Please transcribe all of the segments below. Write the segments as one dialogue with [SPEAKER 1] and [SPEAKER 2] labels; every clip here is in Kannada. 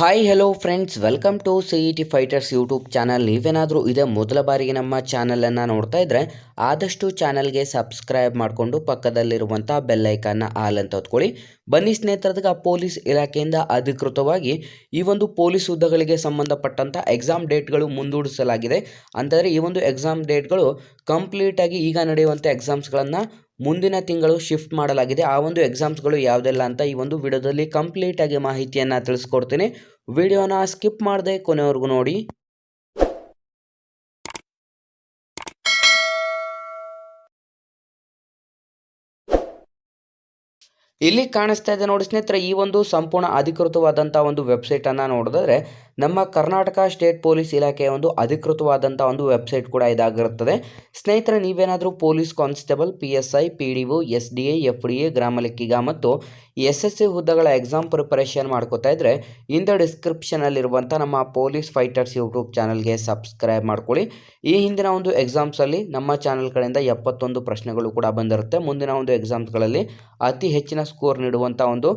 [SPEAKER 1] Hi hello friends welcome to C E T fighters YouTube channel ನೀವೇನಾದರೂ ಇದೇ ಮೊದಲ ಬಾರಿಗೆ ನಮ್ಮ ಚಾನಲನ್ನು ನೋಡ್ತಾ ಇದ್ದರೆ ಆದಷ್ಟು ಚಾನಲ್ಗೆ ಸಬ್ಸ್ಕ್ರೈಬ್ ಮಾಡಿಕೊಂಡು ಪಕ್ಕದಲ್ಲಿರುವಂಥ ಬೆಲ್ಲೈಕನ್ನ ಆಲ್ ಅಂತ ಹೊತ್ಕೊಳ್ಳಿ. ಬನ್ನಿ ಸ್ನೇಹಿತರದಾಗ, ಪೊಲೀಸ್ ಇಲಾಖೆಯಿಂದ ಅಧಿಕೃತವಾಗಿ ಈ ಒಂದು ಪೊಲೀಸ್ ಹುದ್ದೆಗಳಿಗೆ ಸಂಬಂಧಪಟ್ಟಂಥ ಎಕ್ಸಾಮ್ ಡೇಟ್ಗಳು ಮುಂದೂಡಿಸಲಾಗಿದೆ. ಅಂತಂದರೆ ಈ ಒಂದು ಎಕ್ಸಾಮ್ ಡೇಟ್ಗಳು ಕಂಪ್ಲೀಟಾಗಿ ಈಗ ನಡೆಯುವಂಥ ಎಕ್ಸಾಮ್ಸ್ಗಳನ್ನು ಮುಂದಿನ ತಿಂಗಳು ಶಿಫ್ಟ್ ಮಾಡಲಾಗಿದೆ. ಆ ಒಂದು ಎಕ್ಸಾಮ್ಸ್ಗಳು ಯಾವುದೆಲ್ಲ ಅಂತ ಈ ಒಂದು ವಿಡಿಯೋದಲ್ಲಿ ಕಂಪ್ಲೀಟಾಗಿ ಮಾಹಿತಿಯನ್ನು ತಿಳಿಸ್ಕೊಡ್ತೀನಿ. ವಿಡಿಯೋನ ಸ್ಕಿಪ್ ಮಾಡದೆ ಕೊನೆವರೆಗೂ ನೋಡಿ. ಇಲ್ಲಿ ಕಾಣಿಸ್ತಾ ಇದೆ ನೋಡಿ ಸ್ನೇಹಿತರೆ, ಈ ಒಂದು ಸಂಪೂರ್ಣ ಅಧಿಕೃತವಾದಂಥ ಒಂದು ವೆಬ್ಸೈಟನ್ನು ನೋಡಿದ್ರೆ ನಮ್ಮ ಕರ್ನಾಟಕ ಸ್ಟೇಟ್ ಪೊಲೀಸ್ ಇಲಾಖೆಯ ಒಂದು ಅಧಿಕೃತವಾದಂಥ ಒಂದು ವೆಬ್ಸೈಟ್ ಕೂಡ ಇದಾಗಿರುತ್ತದೆ. ಸ್ನೇಹಿತರೆ, ನೀವೇನಾದರೂ police constable P S I P D S D A F D A ಗ್ರಾಮ ಲೆಕ್ಕಿಗ ಮತ್ತು ಎಸ್ ಎಸ್ ಸಿ ಹುದ್ದೆಗಳ ಎಕ್ಸಾಮ್ ಪ್ರಿಪರೇಷನ್ ಮಾಡ್ಕೋತಾ ಇದ್ದರೆ ಇಂದ ಡಿಸ್ಕ್ರಿಪ್ಷನಲ್ಲಿರುವಂಥ ನಮ್ಮ ಪೊಲೀಸ್ ಫೈಟರ್ಸ್ ಯೂಟ್ಯೂಬ್ ಚಾನಲ್ಗೆ ಸಬ್ಸ್ಕ್ರೈಬ್ ಮಾಡ್ಕೊಳ್ಳಿ. ಈ ಹಿಂದಿನ ಒಂದು ಎಕ್ಸಾಮ್ಸಲ್ಲಿ ನಮ್ಮ ಚಾನಲ್ ಕಡೆಯಿಂದ ಎಪ್ಪತ್ತೊಂದು ಪ್ರಶ್ನೆಗಳು ಕೂಡ ಬಂದಿರುತ್ತೆ. ಮುಂದಿನ ಒಂದು ಎಕ್ಸಾಮ್ಸ್ಗಳಲ್ಲಿ ಅತಿ ಹೆಚ್ಚಿನ ಸ್ಕೋರ್ ನೀಡುವಂಥ ಒಂದು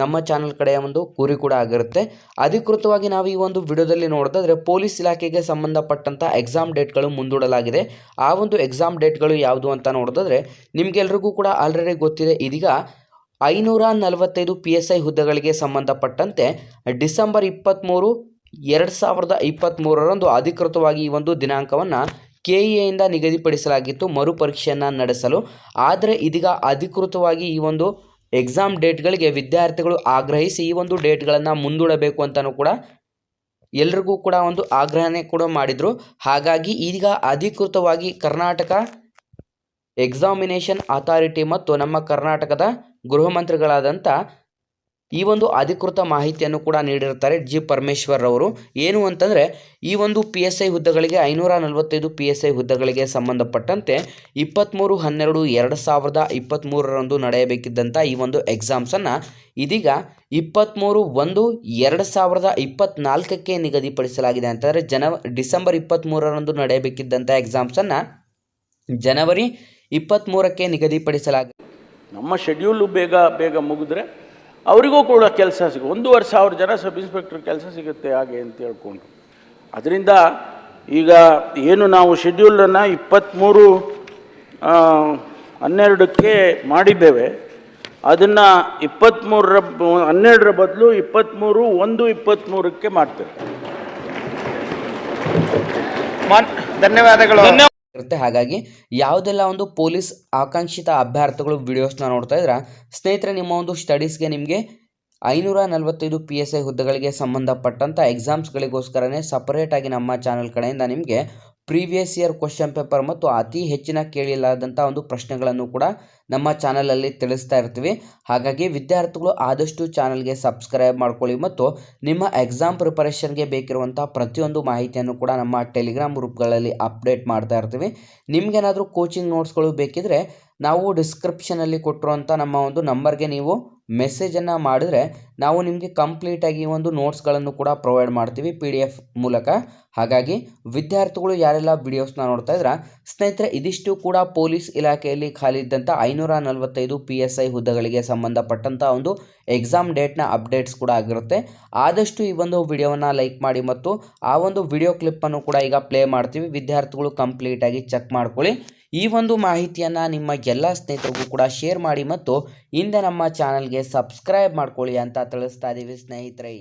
[SPEAKER 1] ನಮ್ಮ ಚಾನಲ್ ಕಡೆಯ ಒಂದು ಗುರಿ ಕೂಡ ಆಗಿರುತ್ತೆ. ಅಧಿಕೃತವಾಗಿ ನಾವು ಈ ಒಂದು ವಿಡಿಯೋದಲ್ಲಿ ನೋಡೋದಾದರೆ ಪೊಲೀಸ್ ಇಲಾಖೆಗೆ ಸಂಬಂಧಪಟ್ಟಂಥ ಎಕ್ಸಾಮ್ ಡೇಟ್ಗಳು ಮುಂದೂಡಲಾಗಿದೆ. ಆ ಒಂದು ಎಕ್ಸಾಮ್ ಡೇಟ್ಗಳು ಯಾವುದು ಅಂತ ನೋಡೋದಾದ್ರೆ ನಿಮಗೆಲ್ರಿಗೂ ಕೂಡ ಆಲ್ರೆಡಿ ಗೊತ್ತಿದೆ. ಇದೀಗ ಐನೂರ ನಲವತ್ತೈದು ಪಿ ಎಸ್ ಐ ಹುದ್ದೆಗಳಿಗೆ ಸಂಬಂಧಪಟ್ಟಂತೆ ಡಿಸೆಂಬರ್ ಇಪ್ಪತ್ತ್ಮೂರು ಎರಡು ಸಾವಿರದ ಇಪ್ಪತ್ತ್ಮೂರರಂದು ಅಧಿಕೃತವಾಗಿ ಈ ಒಂದು ದಿನಾಂಕವನ್ನು ಕೆ ಎಯಿಂದ ನಿಗದಿಪಡಿಸಲಾಗಿತ್ತು ಮರುಪರೀಕ್ಷೆಯನ್ನು ನಡೆಸಲು. ಆದರೆ ಇದೀಗ ಅಧಿಕೃತವಾಗಿ ಈ ಒಂದು ಎಕ್ಸಾಮ್ ಡೇಟ್ಗಳಿಗೆ ವಿದ್ಯಾರ್ಥಿಗಳು ಆಗ್ರಹಿಸಿ ಈ ಒಂದು ಡೇಟ್ಗಳನ್ನು ಮುಂದೂಡಬೇಕು ಅಂತಲೂ ಕೂಡ ಎಲ್ರಿಗೂ ಕೂಡ ಒಂದು ಆಗ್ರಹನೇ ಕೂಡ ಮಾಡಿದರು. ಹಾಗಾಗಿ ಈಗ ಅಧಿಕೃತವಾಗಿ ಕರ್ನಾಟಕ ಎಕ್ಸಾಮಿನೇಷನ್ ಅಥಾರಿಟಿ ಮತ್ತು ನಮ್ಮ ಕರ್ನಾಟಕದ ಗೃಹ ಮಂತ್ರಿಗಳಾದಂಥ ಈ ಒಂದು ಅಧಿಕೃತ ಮಾಹಿತಿಯನ್ನು ಕೂಡ ನೀಡಿರ್ತಾರೆ ಜಿ ಪರಮೇಶ್ವರ್ ಅವರು ಏನು ಅಂತಂದರೆ, ಈ ಒಂದು ಪಿ ಎಸ್ ಐ ಹುದ್ದೆಗಳಿಗೆ ಐನೂರ ನಲವತ್ತೈದು ಪಿ ಎಸ್ ಐ ಹುದ್ದೆಗಳಿಗೆ ಸಂಬಂಧಪಟ್ಟಂತೆ ಇಪ್ಪತ್ತ್ಮೂರು ಹನ್ನೆರಡು, ಎರಡು ಸಾವಿರದ ಇಪ್ಪತ್ತ್ಮೂರರಂದು ನಡೆಯಬೇಕಿದ್ದಂಥ ಈ ಒಂದು ಎಕ್ಸಾಮ್ಸನ್ನು ಇದೀಗ ಇಪ್ಪತ್ತ್ಮೂರು ಒಂದು, ಎರಡು ಸಾವಿರದ ಇಪ್ಪತ್ತ್ನಾಲ್ಕಕ್ಕೆ ನಿಗದಿಪಡಿಸಲಾಗಿದೆ. ಅಂತಂದರೆ ಜನ ಡಿಸೆಂಬರ್ ಇಪ್ಪತ್ತ್ಮೂರರಂದು ನಡೆಯಬೇಕಿದ್ದಂಥ ಎಕ್ಸಾಮ್ಸನ್ನು ಜನವರಿ ಇಪ್ಪತ್ತ್ಮೂರಕ್ಕೆ ನಿಗದಿಪಡಿಸಲಾಗಿದೆ
[SPEAKER 2] ನಮ್ಮ ಶೆಡ್ಯೂಲು ಬೇಗ ಬೇಗ ಮುಗಿದ್ರೆ ಅವರಿಗೂ ಕೂಡ ಕೆಲಸ ಸಿಗು ಒಂದು ವರ್ಷ ಅವ್ರ ಜನ ಸಬ್ ಇನ್ಸ್ಪೆಕ್ಟರ್ ಕೆಲಸ ಸಿಗುತ್ತೆ ಹಾಗೆ ಅಂತ ಹೇಳ್ಕೊಂಡು. ಅದರಿಂದ ಈಗ ಏನು ನಾವು ಶೆಡ್ಯೂಲನ್ನು ಇಪ್ಪತ್ತ್ಮೂರು ಆ, ಹನ್ನೆರಡಕ್ಕೆ ಮಾಡಿದ್ದೇವೆ. ಅದನ್ನು ಇಪ್ಪತ್ತ್ಮೂರರ ಹನ್ನೆರಡರ ಬದಲು ಇಪ್ಪತ್ತ್ಮೂರು ಒಂದು ಇಪ್ಪತ್ತ್ಮೂರಕ್ಕೆ ಮಾಡ್ತೇವೆ.
[SPEAKER 3] ಧನ್ಯವಾದಗಳು.
[SPEAKER 1] ಇರುತ್ತೆ. ಹಾಗಾಗಿ ಯಾವುದೆಲ್ಲ ಒಂದು ಪೊಲೀಸ್ ಆಕಾಂಕ್ಷಿತ ಅಭ್ಯರ್ಥಿಗಳು ವಿಡಿಯೋಸ್ನ ನೋಡ್ತಾ ಇದ್ರೆ ಸ್ನೇಹಿತರೆ, ನಿಮ್ಮ ಒಂದು ಸ್ಟಡೀಸ್ಗೆ ನಿಮಗೆ ಐನೂರ ನಲವತ್ತೈದು ಪಿ ಎಸ್ ಐ ಹುದ್ದೆಗಳಿಗೆ ಸಂಬಂಧಪಟ್ಟಂಥ ಎಕ್ಸಾಮ್ಸ್ಗಳಿಗೋಸ್ಕರನೇ ಸಪರೇಟಾಗಿ ನಮ್ಮ ಚಾನಲ್ ಕಡೆಯಿಂದ ನಿಮಗೆ ಪ್ರೀವಿಯಸ್ ಇಯರ್ ಕ್ವಶನ್ ಪೇಪರ್ ಮತ್ತು ಅತಿ ಹೆಚ್ಚಿನ ಕೇಳಿಲ್ಲದಂಥ ಒಂದು ಪ್ರಶ್ನೆಗಳನ್ನು ಕೂಡ ನಮ್ಮ ಚಾನಲಲ್ಲಿ ತಿಳಿಸ್ತಾ ಇರ್ತೀವಿ. ಹಾಗಾಗಿ ವಿದ್ಯಾರ್ಥಿಗಳು ಆದಷ್ಟು ಚಾನಲ್ಗೆ ಸಬ್ಸ್ಕ್ರೈಬ್ ಮಾಡ್ಕೊಳ್ಳಿ ಮತ್ತು ನಿಮ್ಮ ಎಕ್ಸಾಮ್ ಪ್ರಿಪರೇಷನ್ಗೆ ಬೇಕಿರುವಂಥ ಪ್ರತಿಯೊಂದು ಮಾಹಿತಿಯನ್ನು ಕೂಡ ನಮ್ಮ ಟೆಲಿಗ್ರಾಮ್ ಗ್ರೂಪ್ಗಳಲ್ಲಿ ಅಪ್ಡೇಟ್ ಮಾಡ್ತಾ ಇರ್ತೀವಿ. ನಿಮಗೇನಾದರೂ ಕೋಚಿಂಗ್ ನೋಟ್ಸ್ಗಳು ಬೇಕಿದ್ರೆ ನಾವು ಡಿಸ್ಕ್ರಿಪ್ಷನಲ್ಲಿ ಕೊಟ್ಟಿರುವಂಥ ನಮ್ಮ ಒಂದು ನಂಬರ್ಗೆ ನೀವು ಮೆಸೇಜನ್ನು ಮಾಡಿದ್ರೆ ನಾವು ನಿಮಗೆ ಕಂಪ್ಲೀಟಾಗಿ ಒಂದು ನೋಟ್ಸ್ಗಳನ್ನು ಕೂಡ ಪ್ರೊವೈಡ್ ಮಾಡ್ತೀವಿ ಪಿ ಡಿ ಎಫ್ ಮೂಲಕ. ಹಾಗಾಗಿ ವಿದ್ಯಾರ್ಥಿಗಳು ಯಾರೆಲ್ಲ ವಿಡಿಯೋಸ್ನ ನೋಡ್ತಾ ಇದ್ರೆ, ಸ್ನೇಹಿತರೆ, ಇದಿಷ್ಟು ಕೂಡ ಪೊಲೀಸ್ ಇಲಾಖೆಯಲ್ಲಿ ಖಾಲಿ ಇದ್ದಂಥ ಐನೂರ ನಲವತ್ತೈದು ಪಿ ಎಸ್ ಐ ಹುದ್ದೆಗಳಿಗೆ ಸಂಬಂಧಪಟ್ಟಂಥ ಒಂದು ಎಕ್ಸಾಮ್ ಡೇಟ್ನ ಅಪ್ಡೇಟ್ಸ್ ಕೂಡ ಆಗಿರುತ್ತೆ. ಆದಷ್ಟು ಈ ಒಂದು ವಿಡಿಯೋವನ್ನು ಲೈಕ್ ಮಾಡಿ ಮತ್ತು ಆ ಒಂದು ವಿಡಿಯೋ ಕ್ಲಿಪ್ಪನ್ನು ಕೂಡ ಈಗ ಪ್ಲೇ ಮಾಡ್ತೀವಿ. ವಿದ್ಯಾರ್ಥಿಗಳು ಕಂಪ್ಲೀಟಾಗಿ ಚೆಕ್ ಮಾಡ್ಕೊಳ್ಳಿ. ಈ ಒಂದು ಮಾಹಿತಿಯನ್ನು ನಿಮ್ಮ ಎಲ್ಲ ಸ್ನೇಹಿತರಿಗೂ ಕೂಡ ಶೇರ್ ಮಾಡಿ ಮತ್ತು ಹಿಂದೆ ನಮ್ಮ ಚಾನಲ್ಗೆ ಸಬ್ಸ್ಕ್ರೈಬ್ ಮಾಡ್ಕೊಳ್ಳಿ ಅಂತ ತಿಳಿಸ್ತಾ ಇದ್ದೀವಿ ಸ್ನೇಹಿತರೆ.